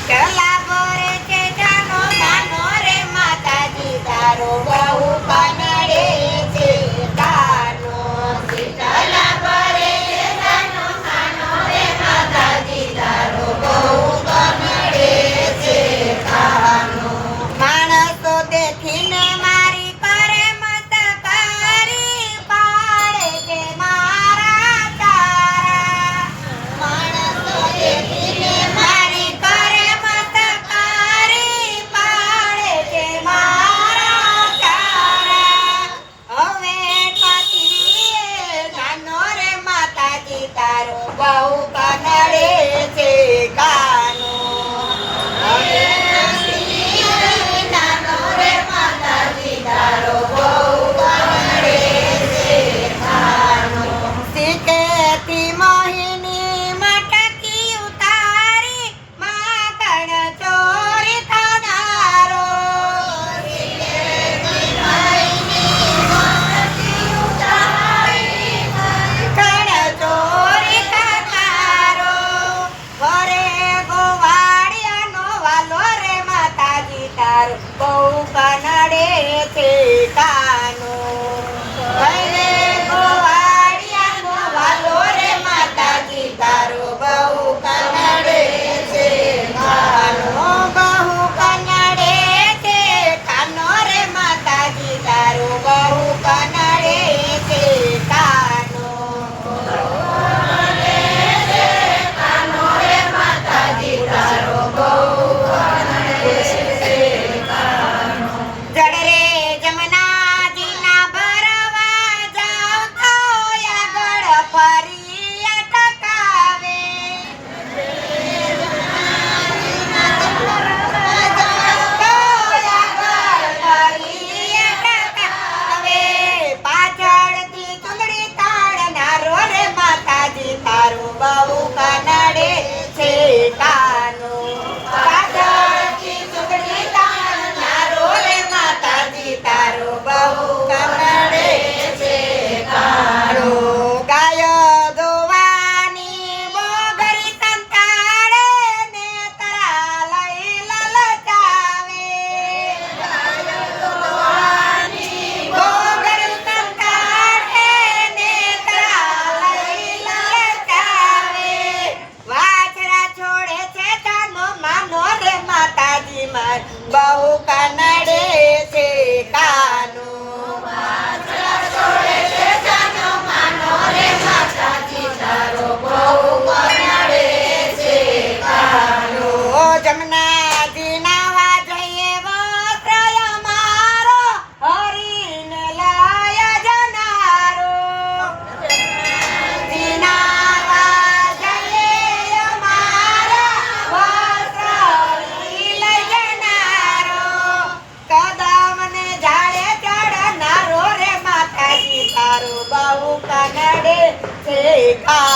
વિઠ્ઠલા બોરે છે જાનો જાનો રે માતાજી તારો kita rupa 包 Hey, God.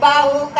bajo.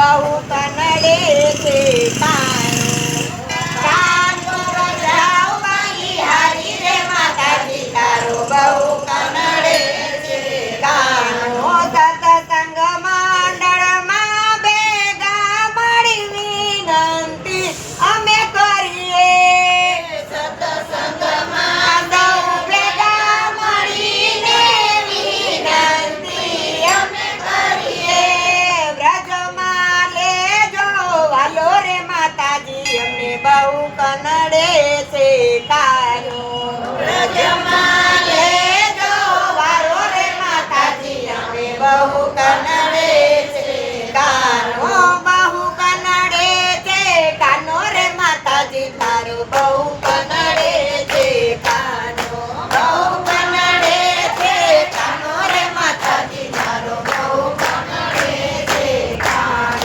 બહુ કનડે છે કાન